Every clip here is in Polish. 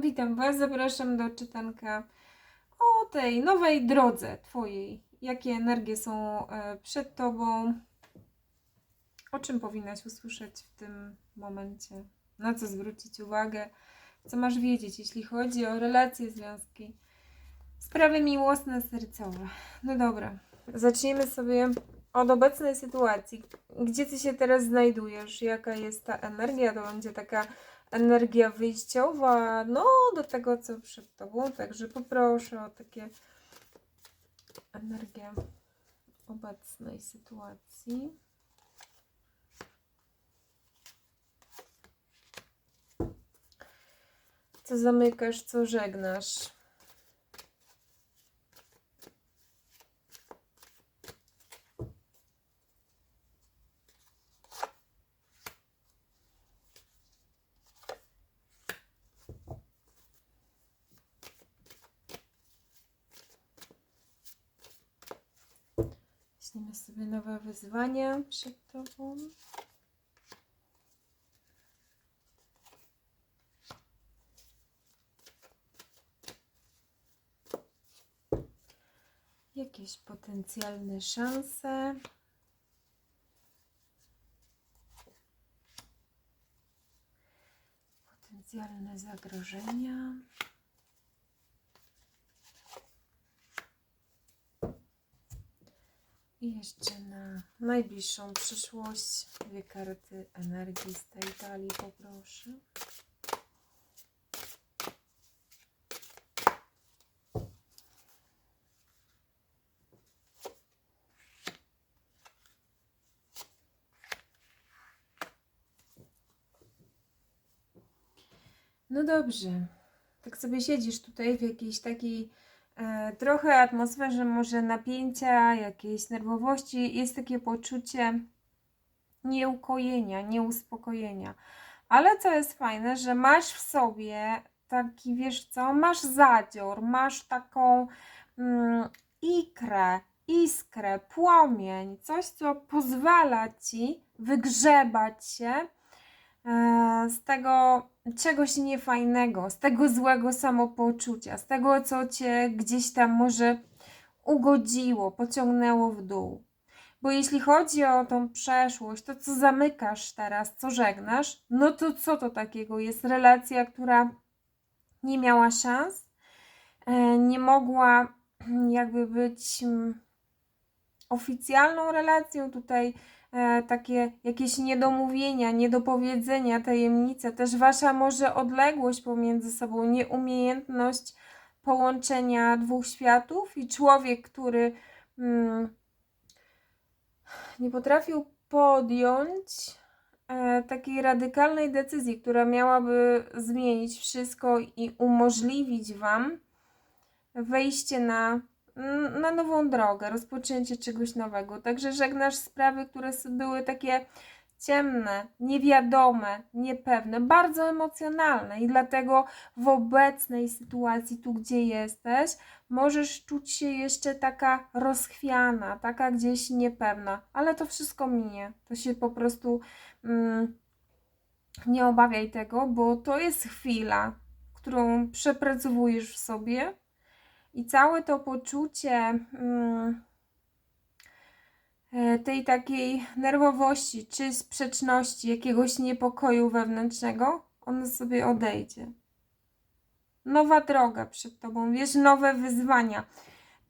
Witam Was, zapraszam do czytanka o tej nowej drodze Twojej. Jakie energie są e, przed Tobą? O czym powinnaś usłyszeć w tym momencie? Na co zwrócić uwagę? Co masz wiedzieć, jeśli chodzi o relacje, związki, sprawy miłosne, sercowe? No dobra, zacznijmy sobie od obecnej sytuacji. Gdzie Ty się teraz znajdujesz? Jaka jest ta energia? To będzie taka energia wyjściowa, no do tego, co przed Tobą. Także poproszę o takie energię obecnej sytuacji. Co zamykasz, co żegnasz? Sobie nowe wyzwania przed Tobą. Jakieś potencjalne szanse. Potencjalne zagrożenia. I jeszcze na najbliższą przyszłość dwie karty energii z tej talii poproszę. No dobrze. Tak sobie siedzisz tutaj w jakiejś takiej trochę atmosferze może napięcia, jakiejś nerwowości. Jest takie poczucie nieukojenia, nieuspokojenia. Ale co jest fajne, że masz w sobie taki, wiesz co, masz zadzior, masz taką mm, ikrę, iskrę, płomień, coś, co pozwala ci wygrzebać się e, z tego czegoś niefajnego, z tego złego samopoczucia, z tego, co cię gdzieś tam może ugodziło, pociągnęło w dół. Bo jeśli chodzi o tą przeszłość, to co zamykasz teraz, co żegnasz, no to co to takiego? Jest relacja, która nie miała szans, e, nie mogła jakby być mm, oficjalną relacją tutaj e, takie jakieś niedomówienia, niedopowiedzenia, tajemnice, też wasza może odległość pomiędzy sobą, nieumiejętność połączenia dwóch światów i człowiek, który mm, nie potrafił podjąć e, takiej radykalnej decyzji, która miałaby zmienić wszystko i umożliwić wam wejście na na nową drogę, rozpoczęcie czegoś nowego. Także żegnasz sprawy, które były takie ciemne, niewiadome, niepewne, bardzo emocjonalne i dlatego w obecnej sytuacji, tu gdzie jesteś, możesz czuć się jeszcze taka rozchwiana, taka gdzieś niepewna, ale to wszystko minie. To się po prostu mm, nie obawiaj tego, bo to jest chwila, którą przepracowujesz w sobie i całe to poczucie mm, e, tej takiej nerwowości czy sprzeczności, jakiegoś niepokoju wewnętrznego, ono sobie odejdzie. Nowa droga przed tobą, wiesz, nowe wyzwania.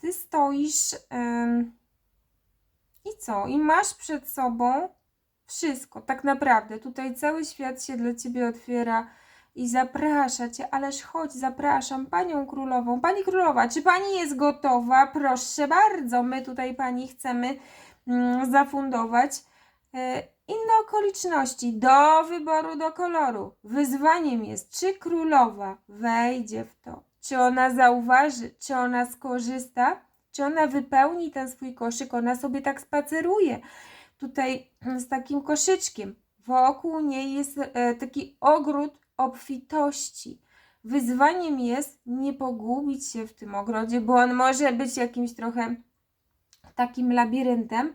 Ty stoisz i co? I masz przed sobą wszystko, tak naprawdę. Tutaj cały świat się dla ciebie otwiera i zaprasza cię, ależ chodź, zapraszam panią królową. Pani królowa, czy pani jest gotowa? Proszę bardzo, my tutaj pani chcemy mm, zafundować e, inne okoliczności do wyboru, do koloru. Wyzwaniem jest, czy królowa wejdzie w to, czy ona zauważy, czy ona skorzysta, czy ona wypełni ten swój koszyk, ona sobie tak spaceruje tutaj mm, z takim koszyczkiem. Wokół niej jest e, taki ogród obfitości. Wyzwaniem jest nie pogubić się w tym ogrodzie, bo on może być jakimś trochę takim labiryntem,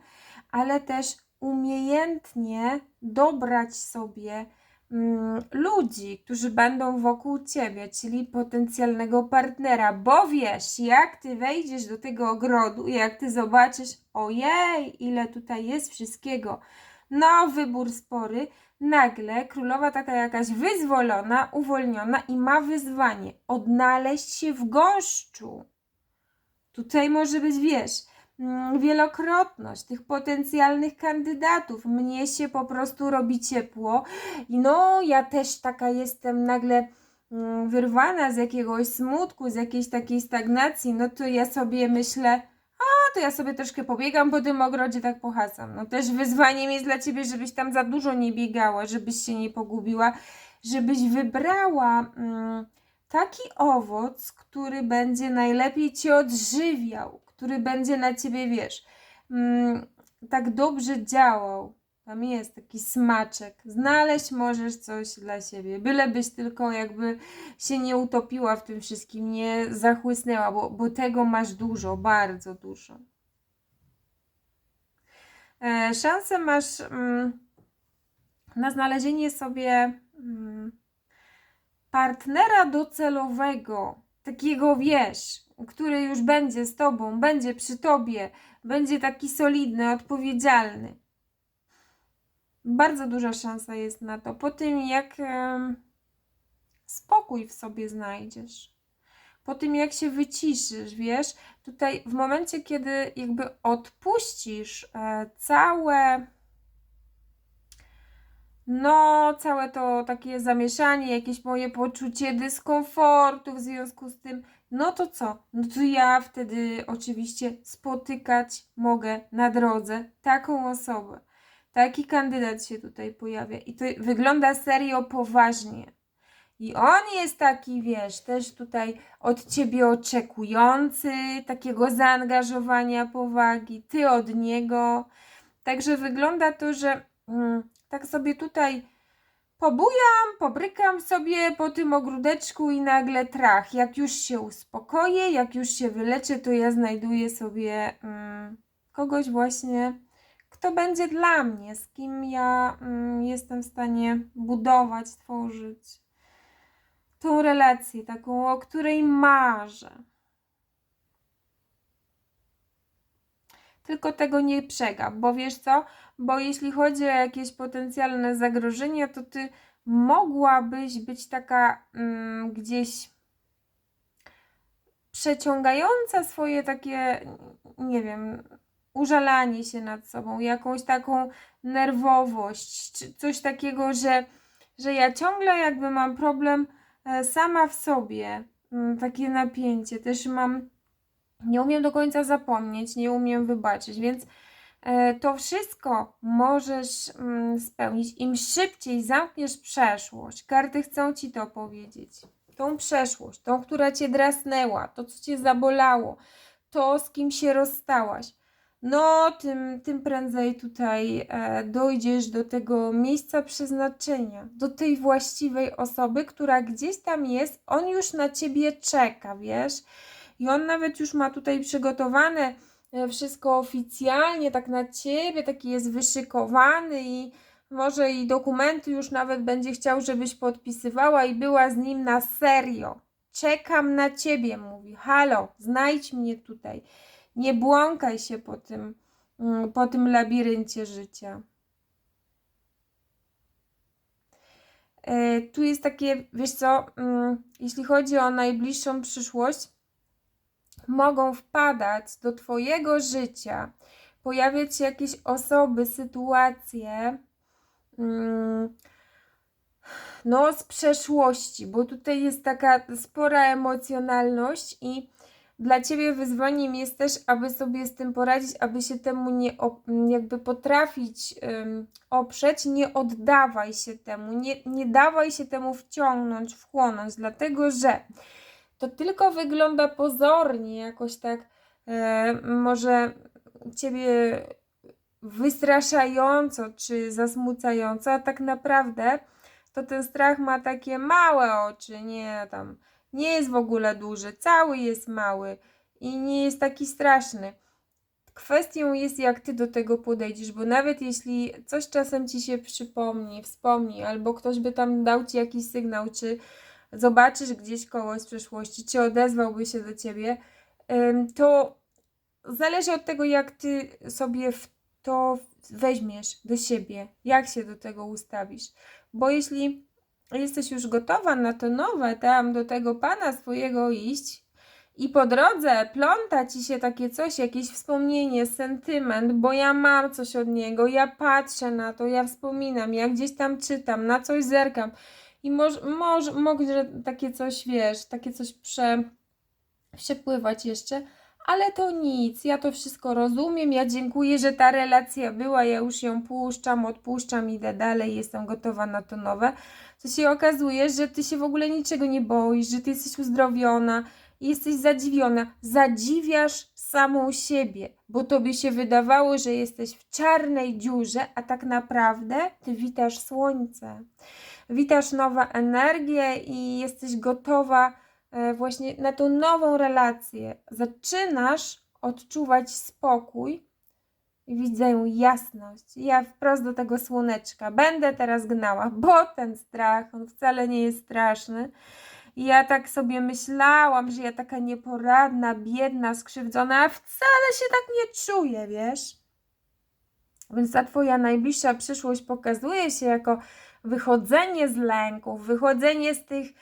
ale też umiejętnie dobrać sobie mm, ludzi, którzy będą wokół ciebie, czyli potencjalnego partnera, bo wiesz, jak ty wejdziesz do tego ogrodu, jak ty zobaczysz, ojej, ile tutaj jest wszystkiego, no wybór spory, nagle królowa taka jakaś wyzwolona, uwolniona i ma wyzwanie odnaleźć się w gąszczu. Tutaj może być, wiesz, mm, wielokrotność tych potencjalnych kandydatów. Mnie się po prostu robi ciepło. I no, ja też taka jestem nagle mm, wyrwana z jakiegoś smutku, z jakiejś takiej stagnacji. No to ja sobie myślę, to ja sobie troszkę pobiegam po tym ogrodzie, tak pohasam. No też wyzwaniem jest dla ciebie, żebyś tam za dużo nie biegała, żebyś się nie pogubiła, żebyś wybrała. Mm, taki owoc, który będzie najlepiej cię odżywiał, który będzie na ciebie, wiesz, mm, tak dobrze działał. Tam jest taki smaczek. Znaleźć możesz coś dla siebie. Bylebyś tylko jakby się nie utopiła w tym wszystkim, nie zachłysnęła, bo, bo tego masz dużo, bardzo dużo. E, szansę masz mm, na znalezienie sobie mm, partnera docelowego, takiego wiesz, który już będzie z tobą, będzie przy tobie, będzie taki solidny, odpowiedzialny. Bardzo duża szansa jest na to. Po tym, jak spokój w sobie znajdziesz, po tym, jak się wyciszysz, wiesz, tutaj w momencie, kiedy jakby odpuścisz e, całe no, całe to takie zamieszanie, jakieś moje poczucie dyskomfortu w związku z tym, no to co? No to ja wtedy oczywiście spotykać mogę na drodze taką osobę. Taki kandydat się tutaj pojawia i to wygląda serio poważnie. I on jest taki, wiesz, też tutaj od ciebie oczekujący takiego zaangażowania, powagi, ty od niego. Także wygląda to, że mm, tak sobie tutaj pobujam, pobrykam sobie po tym ogródeczku i nagle trach. Jak już się uspokoję, jak już się wyleczę, to ja znajduję sobie mm, kogoś właśnie, kto będzie dla mnie, z kim ja mm, jestem w stanie budować, tworzyć tą relację, taką, o której marzę. Tylko tego nie przegap, bo wiesz co? Bo jeśli chodzi o jakieś potencjalne zagrożenia, to ty mogłabyś być taka mm, gdzieś przeciągająca swoje takie, nie wiem, użalanie się nad sobą, jakąś taką nerwowość, czy coś takiego, że, że ja ciągle jakby mam problem e, sama w sobie, mm, takie napięcie, też mam, nie umiem do końca zapomnieć, nie umiem wybaczyć, więc e, to wszystko możesz mm, spełnić. Im szybciej zamkniesz przeszłość, karty chcą ci to powiedzieć. Tą przeszłość, tą, która cię drasnęła, to, co cię zabolało, to, z kim się rozstałaś, no tym, tym prędzej tutaj e, dojdziesz do tego miejsca przeznaczenia, do tej właściwej osoby, która gdzieś tam jest, on już na ciebie czeka, wiesz? I on nawet już ma tutaj przygotowane e, wszystko oficjalnie, tak na ciebie, taki jest wyszykowany i może i dokumenty już nawet będzie chciał, żebyś podpisywała i była z nim na serio. Czekam na ciebie, mówi. Halo, znajdź mnie tutaj. Nie błąkaj się po tym, mm, po tym labiryncie życia. E, Tu jest takie, wiesz co, mm, jeśli chodzi o najbliższą przyszłość, mogą wpadać do Twojego życia, pojawiać się jakieś osoby, sytuacje, mm, no z przeszłości, bo tutaj jest taka spora emocjonalność i dla Ciebie wyzwaniem jest też, aby sobie z tym poradzić, aby się temu nie jakby potrafić ym, oprzeć, nie oddawaj się temu, nie, nie dawaj się temu wciągnąć, wchłonąć, dlatego że to tylko wygląda pozornie jakoś tak e, może Ciebie wystraszająco czy zasmucająco, a tak naprawdę to ten strach ma takie małe oczy, nie tam, nie jest w ogóle duży, cały jest mały i nie jest taki straszny. Kwestią jest, jak ty do tego podejdziesz, bo nawet jeśli coś czasem ci się przypomni, wspomni, albo ktoś by tam dał ci jakiś sygnał, czy zobaczysz gdzieś kogoś z przeszłości, czy odezwałby się do ciebie, to zależy od tego, jak ty sobie w to weźmiesz do siebie, jak się do tego ustawisz. Bo jeśli jesteś już gotowa na to nowe, tam do tego pana swojego iść, i po drodze pląta ci się takie coś, jakieś wspomnienie, sentyment, bo ja mam coś od niego, ja patrzę na to, ja wspominam, ja gdzieś tam czytam, na coś zerkam. I może, może, może takie coś, wiesz, takie coś prze, przepływać jeszcze, ale to nic, ja to wszystko rozumiem, ja dziękuję, że ta relacja była, ja już ją puszczam, odpuszczam, idę dalej, jestem gotowa na to nowe. To się okazuje, że ty się w ogóle niczego nie boisz, że ty jesteś uzdrowiona, jesteś zadziwiona. Zadziwiasz samą siebie, bo tobie się wydawało, że jesteś w czarnej dziurze, a tak naprawdę ty witasz słońce. Witasz nowa energię i jesteś gotowa właśnie na tą nową relację. Zaczynasz odczuwać spokój widzę jasność. Ja wprost do tego słoneczka będę teraz gnała, bo ten strach, on wcale nie jest straszny. I ja tak sobie myślałam, że ja taka nieporadna, biedna, skrzywdzona, a wcale się tak nie czuję, wiesz? Więc ta twoja najbliższa przyszłość pokazuje się jako wychodzenie z lęków, wychodzenie z tych e,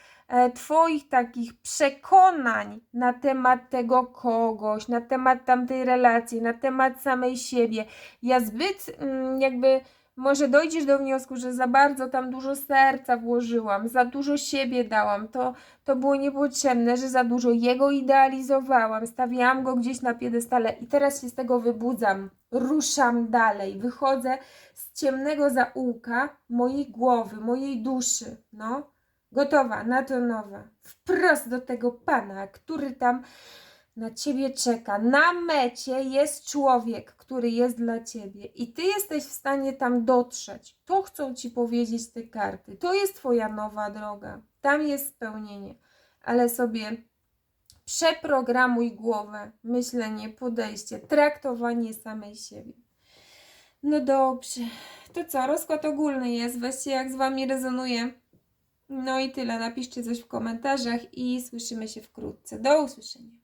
twoich takich przekonań na temat tego kogoś, na temat tamtej relacji, na temat samej siebie. Ja zbyt mm, jakby może dojdziesz do wniosku, że za bardzo tam dużo serca włożyłam, za dużo siebie dałam, to, to było niepotrzebne, że za dużo jego idealizowałam, stawiałam go gdzieś na piedestale i teraz się z tego wybudzam, ruszam dalej, wychodzę z ciemnego zaułka mojej głowy, mojej duszy, no, gotowa na to nowe, wprost do tego Pana, który tam na ciebie czeka. Na mecie jest człowiek, który jest dla ciebie i ty jesteś w stanie tam dotrzeć. To chcą ci powiedzieć te karty. To jest twoja nowa droga. Tam jest spełnienie, ale sobie przeprogramuj głowę, myślenie, podejście, traktowanie samej siebie. No dobrze. To co, rozkład ogólny jest. Weźcie jak z wami rezonuje. No i tyle. Napiszcie coś w komentarzach i słyszymy się wkrótce. Do usłyszenia.